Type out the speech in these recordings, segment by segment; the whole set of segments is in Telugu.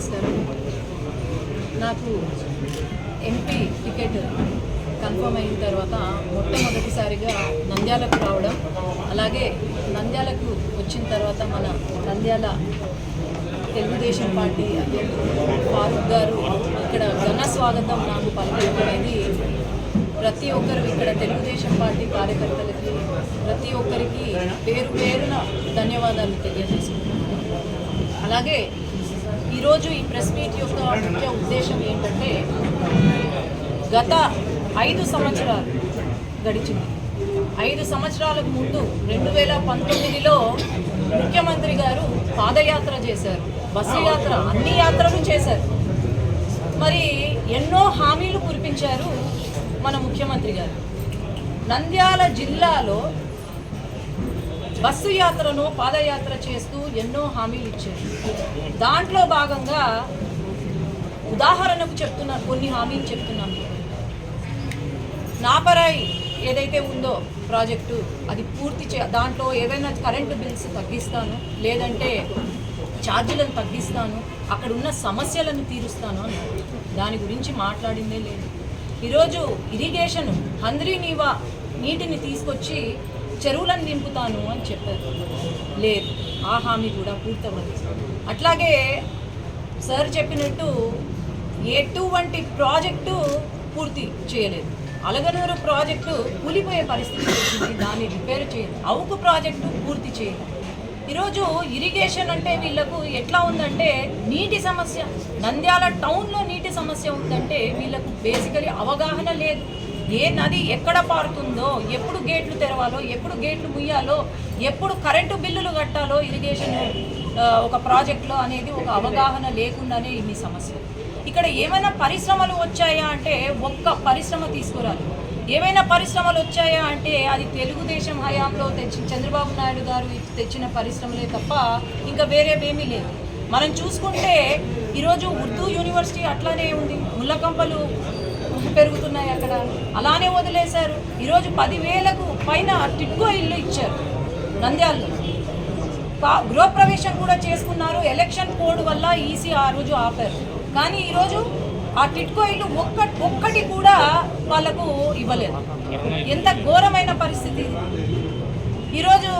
నమస్కారం నాకు ఎంపీ టికెట్ కన్ఫర్మ్ అయిన తర్వాత మొట్టమొదటిసారిగా నంద్యాలకు రావడం అలాగే నంద్యాలకు వచ్చిన తర్వాత మన నంద్యాల తెలుగుదేశం పార్టీ ఫారూక్ గారు ఇక్కడ ఘన స్వాగతం నాకు పలకడం అనేది ప్రతి ఒక్కరు ఇక్కడ తెలుగుదేశం పార్టీ కార్యకర్తలకి ప్రతి ఒక్కరికి పేరు పేరున ధన్యవాదాలు తెలియజేసుకుంటున్నాను. అలాగే ఈరోజు ఈ ప్రెస్ మీట్ యొక్క ముఖ్య ఉద్దేశం ఏంటంటే గత ఐదు సంవత్సరాలు గడిచింది. ఐదు సంవత్సరాలకు ముందు రెండు వేల పంతొమ్మిదిలో ముఖ్యమంత్రి గారు పాదయాత్ర చేశారు. బస్సు యాత్ర అన్ని యాత్రలు చేశారు. మరి ఎన్నో హామీలు కురిపించారు మన ముఖ్యమంత్రి గారు. నంద్యాల జిల్లాలో బస్సు యాత్రను పాదయాత్ర చేస్తూ ఎన్నో హామీలు ఇచ్చారు. దాంట్లో భాగంగా ఉదాహరణకు చెప్తున్నారు కొన్ని హామీలు చెప్తున్నాను. నాపరాయి ఏదైతే ఉందో ప్రాజెక్టు అది పూర్తి చే దాంట్లో ఏవైనా కరెంటు బిల్స్ తగ్గిస్తాను లేదంటే ఛార్జీలను తగ్గిస్తాను అక్కడ ఉన్న సమస్యలను తీరుస్తాను అన్నారు. దాని గురించి మాట్లాడిందే లేదు. ఈరోజు ఇరిగేషన్ హంద్రీ నీవా నీటిని తీసుకొచ్చి చెరువులను నింపుతాను అని చెప్పారు. లేదు ఆ హామీ కూడా పూర్తవ్వదు. అట్లాగే సార్ చెప్పినట్టు ఎటువంటి ప్రాజెక్టు పూర్తి చేయలేదు. అలగనూరు ప్రాజెక్టు కూలిపోయే పరిస్థితి వచ్చింది దాన్ని రిపేర్ చేయదు. అవుకు ప్రాజెక్టు పూర్తి చేయదు ఈరోజు ఇరిగేషన్ అంటే వీళ్ళకు ఎట్లా ఉందంటే నీటి సమస్య. నంద్యాల టౌన్లో నీటి సమస్య ఉందంటే వీళ్ళకు బేసికలీ అవగాహన లేదు. ఏ నది ఎక్కడ పారుతుందో ఎప్పుడు గేట్లు తెరవాలో ఎప్పుడు గేట్లు ముయ్యాలో ఎప్పుడు కరెంటు బిల్లులు కట్టాలో ఇరిగేషన్ ఒక ప్రాజెక్ట్లో అనేది ఒక అవగాహన లేకుండానే ఇన్ని సమస్యలు. ఇక్కడ ఏమైనా పరిశ్రమలు వచ్చాయా అంటే ఒక్క పరిశ్రమ తీసుకురాలి ఏమైనా పరిశ్రమలు వచ్చాయా అంటే అది తెలుగుదేశం హయాంలో తెచ్చి చంద్రబాబు నాయుడు గారు తెచ్చిన పరిశ్రమలే తప్ప ఇంకా వేరేవేమీ లేదు. మనం చూసుకుంటే ఈరోజు ఉర్దూ యూనివర్సిటీ అట్లానే ఉంది. ముల్లకంపలు పెరుగుతున్నాయి అక్కడ. అలానే వదిలేశారు. ఈరోజు పదివేలకు పైన టిట్కో ఇల్లు ఇచ్చారు నంద్యాలలో. గృహప్రవేశం కూడా చేసుకున్నారు. ఎలక్షన్ కోడ్ వల్ల ఈసీ ఆ రోజు ఆపారు. కానీ ఈరోజు ఆ టిట్కో ఇల్లు ఒక్క ఒక్కటి కూడా వాళ్ళకు ఇవ్వలేదు. ఎంత ఘోరమైన పరిస్థితి. ఈరోజు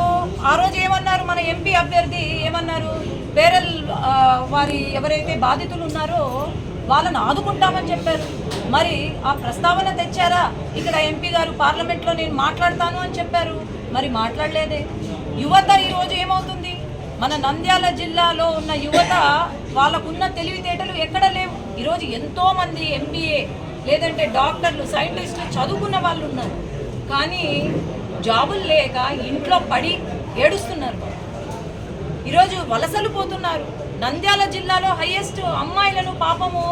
ఆ రోజు ఏమన్నారు? మన ఎంపీ అభ్యర్థి ఏమన్నారు? పేరల్ వారి ఎవరైతే బాధితులు ఉన్నారో వాళ్ళని ఆదుకుంటామని చెప్పారు. మరి ఆ ప్రస్తావన తెచ్చారా? ఇక్కడ ఎంపీ గారు పార్లమెంట్లో నేను మాట్లాడతాను అని చెప్పారు. మరి మాట్లాడలేదే. యువత ఈరోజు ఏమవుతుంది? మన నంద్యాల జిల్లాలో ఉన్న యువత వాళ్ళకున్న తెలివితేటలు ఎక్కడ లేవు. ఈరోజు ఎంతోమంది ఎంబీఏ లేదంటే డాక్టర్లు సైంటిస్టులు చదువుకున్న వాళ్ళు ఉన్నారు. కానీ జాబులు లేక ఇంట్లో పడి ఏడుస్తున్నారు. ఈరోజు వలసలు పోతున్నారు. నంద్యాల జిల్లాలో హైయెస్ట్ అమ్మాయిలను పాపము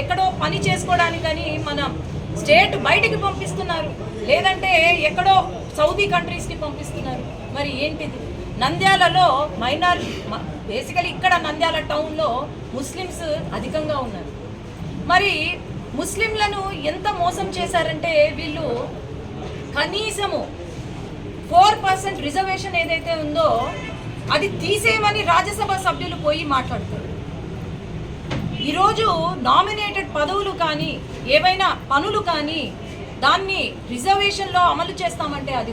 ఎక్కడో పని చేసుకోవడానికని మన స్టేట్ బయటికి పంపిస్తున్నారు. లేదంటే ఎక్కడో సౌదీ కంట్రీస్కి పంపిస్తున్నారు. మరి ఏంటిది? నంద్యాలలో మైనార్ బేసికలీ ఇక్కడ నంద్యాల టౌన్లో ముస్లిమ్స్ అధికంగా ఉన్నారు. మరి ముస్లింలను ఎంత మోసం చేశారంటే వీళ్ళు కనీసము ఫోర్ పర్సెంట్ రిజర్వేషన్ ఏదైతే ఉందో అది తీసేయమని రాజ్యసభ సభ్యులు పోయి మాట్లాడుతారు. ఈరోజు నామినేటెడ్ పదవులు కానీ ఏవైనా పనులు కానీ దాన్ని రిజర్వేషన్లో అమలు చేస్తామంటే అది